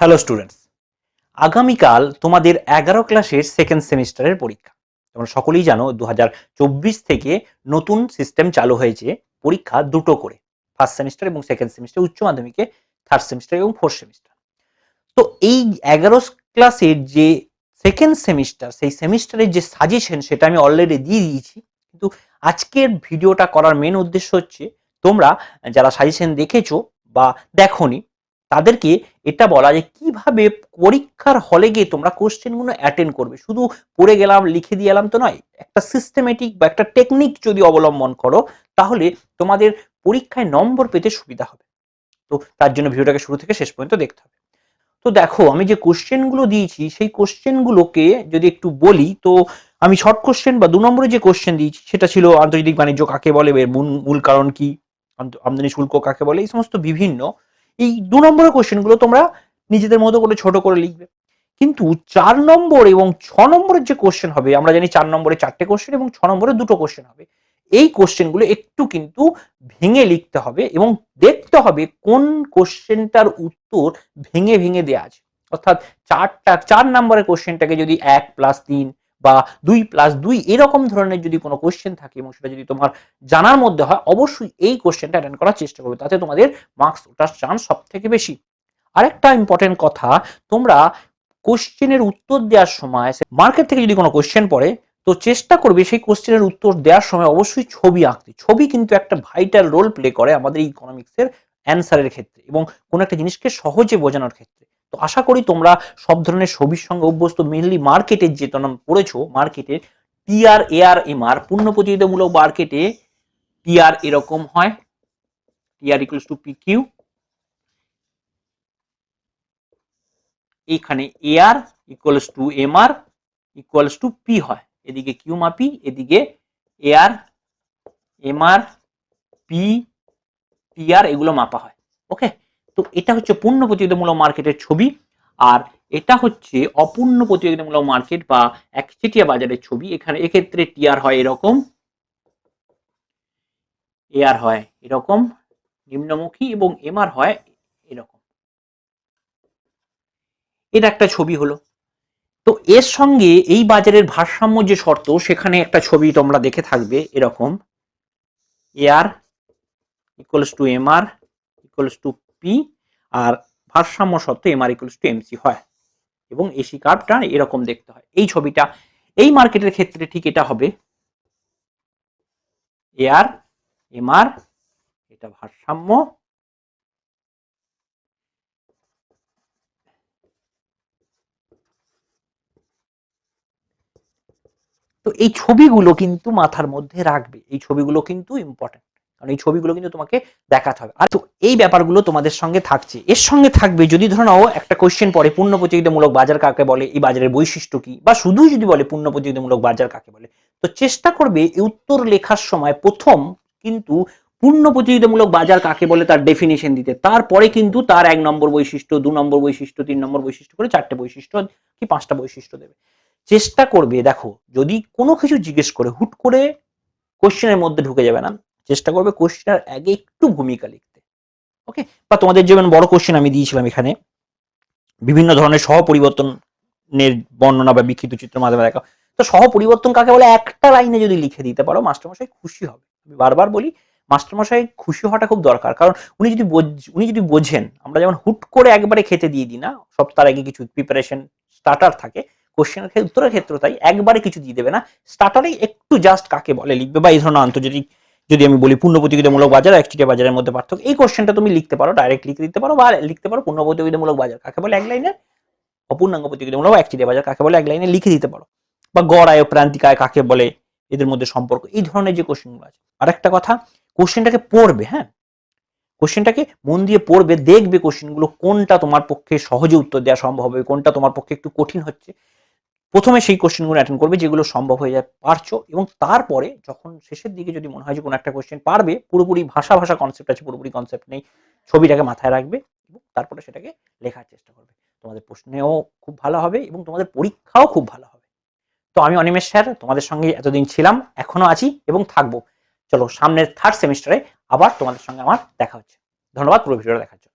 Hello students আগামীকাল তোমাদের এগারো ক্লাসের সেকেন্ড সেমিস্টারের পরীক্ষা। তোমরা সকলেই জানো দু হাজার চব্বিশ থেকে নতুন সিস্টেম চালু হয়েছে পরীক্ষা দুটো করে। ফার্স্ট সেমিস্টার এবং সেকেন্ড সেমিস্টার উচ্চ মাধ্যমিকে থার্ড সেমিস্টার এবং ফোর্থ সেমিস্টার তো এই এগারো ক্লাসের যে সেকেন্ড সেমিস্টার সেই সেমিস্টারের যে সাজেশন সেটা আমি অলরেডি দিয়ে দিয়েছি। কিন্তু আজকের ভিডিওটা করার মেন উদ্দেশ্য হচ্ছে, তোমরা যারা সাজেশন দেখেছ বা দেখোনি তাদেরকে এটা বলা যে কীভাবে পরীক্ষার হলে গিয়ে তোমরা কোশ্চেনগুলো অ্যাটেন্ড করবে? শুধু পড়ে গেলাম, লিখে দিয়ে এলাম তো নয়, একটা সিস্টেমেটিক বা একটা টেকনিক যদি অবলম্বন করো, তাহলে তোমাদের পরীক্ষায় নম্বর পেতে সুবিধা হবে। তো তার জন্য ভিডিওটাকে শুরু থেকে শেষ পর্যন্ত দেখতে হবে। তো দেখো, আমি যে কোশ্চেনগুলো দিয়েছি, সেই কোশ্চেনগুলোকে যদি একটু বলি, তো আমি শর্ট কোশ্চেন বা দু নম্বরে যে কোশ্চেন দিয়েছি, সেটা ছিল আন্তর্জাতিক বাণিজ্য কাকে বলে, এর মূল- মূল কারণ কি? আমদানি শুল্ক কাকে বলে? এই সমস্ত বিভিন্ন এই দু নম্বরের কোশ্চেনগুলো তোমরা নিজেদের মতো করে ছোট করে লিখবে। কিন্তু চার নম্বর এবং ছ নম্বরের যে কোশ্চেন হবে, আমরা জানি চার নম্বরে চারটে কোশ্চেন এবং ছ নম্বরে দুটো কোশ্চেন হবে। এই কোশ্চেনগুলো একটু কিন্তু ভেঙে লিখতে হবে এবং দেখতে হবে কোন কোশ্চেনটার উত্তর ভেঙে ভেঙে দেওয়া আছে। অর্থাৎ চারটা, চার নম্বরের কোশ্চেনটাকে যদি এক প্লাস তিন বা দুই প্লাস দুই এরকম ধরনের যদি কোনো কোশ্চেন থাকে এবং সেটা যদি তোমার জানার মধ্যে হয়, অবশ্যই এই কোশ্চেনটা অ্যাটেন্ড করার চেষ্টা করবে। তাতে তোমাদের মার্কস ওঠার চান্স সব থেকে বেশি। আরেকটা ইম্পর্টেন্ট কথা, তোমরা কোশ্চেনের উত্তর দেওয়ার সময় মার্কেট থেকে যদি কোনো কোশ্চেন পড়ে, তো চেষ্টা করবে সেই কোশ্চেনের উত্তর দেওয়ার সময় অবশ্যই ছবি আঁকতে। ছবি কিন্তু একটা ভাইটাল রোল প্লে করে আমাদের ইকোনমিক্সের অ্যান্সারের ক্ষেত্রে এবং কোনো একটা জিনিসকে সহজে বোঝানোর ক্ষেত্রে। তো আশা করি তোমরা সব ধরনের ছবির সঙ্গে অভ্যস্ত মেনলি মার্কেটের যে তোমরা পড়েছো মার্কেটের টিআর এআর এমআর পূর্ণ প্রতিযোগিতামূলক মার্কেটে টিআর এরকম হয়। TR equals to P Q এইখানে AR equals to MR equals to P হয়। এদিকে কিউ মাপি, এদিকে এআর এমআর পি টিআর এগুলো মাপা হয়। ওকে তো এটা হচ্ছে পূর্ণ প্রতিযোগিতামূলক মার্কেটের ছবি। আর এটা হচ্ছে অপূর্ণ প্রতিযোগিতামূলক মার্কেট বা একচেটিয়া বাজারের ছবি। এখানে এক্ষেত্রে টিআর হয় এরকম। এআর হয় এরকম, নিম্নমুখী এবং এমআর হয় এরকম। এটা একটা ছবি হলো। তো এর সঙ্গে এই বাজারের ভারসাম্য যে শর্ত, সেখানে একটা ছবি তোমরা দেখে থাকবে এরকম। AR equals to MR equals to P আর ভারসাম্য শর্ত এমআর ইকুয়ালস টু এমসি হয়। এবং এসি কার্ভটা এরকম দেখতে হয়। এই ছবিটা, এই মার্কেটের ক্ষেত্রে ঠিক এটা হবে। এআর এমআর এটা ভারসাম্য। তো এই ছবিগুলো কিন্তু মাথার মধ্যে রাখবে। এই ছবিগুলো কিন্তু ইম্পর্টেন্ট কারণ এই ছবিগুলো কিন্তু তোমাকে দেখাতে হবে। আর তো এই ব্যাপারগুলো তোমাদের সঙ্গে থাকছে। এর সঙ্গে থাকবে যদি ধরে নাও একটা কোশ্চেন পড়ে, পূর্ণ প্রতিযোগিতামূলক বাজার কাকে বলে, এই বাজারের বৈশিষ্ট্য কি? বা শুধু যদি বলে পূর্ণ প্রতিযোগিতামূলক বাজার কাকে বলে, তো চেষ্টা করবে উত্তর লেখার সময় প্রথম কিন্তু পূর্ণ প্রতিযোগিতামূলক বাজার কাকে বলে তার ডেফিনেশন দিতে। তারপরে কিন্তু তার এক নম্বর বৈশিষ্ট্য, দু নম্বর বৈশিষ্ট্য, তিন নম্বর বৈশিষ্ট্য করে চারটে বৈশিষ্ট্য কি পাঁচটা বৈশিষ্ট্য দেবে। চেষ্টা করবে, দেখো, যদি কোনো কিছু জিজ্ঞেস করে হুট করে কোশ্চেনের মধ্যে ঢুকে যাবে না চেষ্টা করবে কোশ্চেনের আগে একটু ভূমিকা লিখতে। ওকে বা তোমাদের যেমন বড় কোশ্চেন আমি দিয়েছিলাম এখানে, বিভিন্ন ধরনের সহ পরিবর্তনের বর্ণনা বা বিক্ষিপ্ত চিত্র মাধ্যমে দেখা তো সহ পরিবর্তন কাকে বলে? একটা লাইনে যদি লিখে দিতে পারো, মাস্টারমশাই খুশি হবে। আমি বারবার বলি, মাস্টারমশাই খুশি হওয়াটা খুব দরকার। কারণ উনি যদি উনি যদি বোঝেন, আমরা যেমন হুট করে একবারে খেতে দিয়ে দিই না, সপ্তাহের আগে কিছু প্রিপারেশন স্টার্টার থাকে কোশ্চেনের ক্ষেত্রে, উত্তরের ক্ষেত্রে তাই, একবারে কিছু দিয়ে দেবে না। স্টার্টারে একটু জাস্ট কাকে বলে লিখবে বা এই ধরনের আন্তর্জাতিক যদি আমি বলি পূর্ণ প্রতিযোগিতামূলক বাজার আর একচেটিয়া বাজারের মধ্যে পার্থক্য, এই কোশ্চেনটা তুমি লিখতে পারো ডাইরেক্ট লিখে দিতে পারো বা লিখতে পারো পূর্ণ প্রতিযোগিতামূলক বাজার। কাকে বলে? এক লাইনে অপূর্ণাঙ্গ প্রতিযোগিতামূলক বা একচেটিয়া বাজার, কাকে বলে? এক লাইনে লিখে দিতে পারো। বা গড় আয় প্রান্তিক আয় কাকে বলে? এদের মধ্যে সম্পর্ক। এই ধরনের যে কোশ্চেনগুলো আছে। আর একটা কথা কোশ্চেনটাকে পড়বে হ্যাঁ? কোশ্চেনটাকে মন দিয়ে পড়বে, দেখবে কোশ্চেনগুলো কোনটা তোমার পক্ষে সহজে উত্তর দেওয়া সম্ভব হবে, কোনটা তোমার পক্ষে একটু কঠিন হচ্ছে। প্রথমে সেই কোশ্চেনগুলো অ্যাটেন্ড করবে যেগুলো সম্ভব হয়ে যায় পারছ এবং তারপরে যখন শেষের দিকে যদি মনে হয় যে কোনো একটা কোশ্চেন পারবে, পুরোপুরি ভাষা ভাষা কনসেপ্ট আছে, পুরোপুরি কনসেপ্ট নেই, ছবিটাকে মাথায় রাখবে এবং তারপরে সেটাকে লেখার চেষ্টা করবে। তোমাদের প্রশ্নেও খুব ভালো হবে এবং তোমাদের পরীক্ষাও খুব ভালো হবে। তো আমি অনিমেষ স্যার, তোমাদের সঙ্গে এতদিন ছিলাম, এখনও আছি এবং থাকব। চলো সামনের থার্ড সেমিস্টারে আবার তোমাদের সঙ্গে আমার দেখা হচ্ছে। ধন্যবাদ, পুরো ভিডিওটা দেখার জন্য।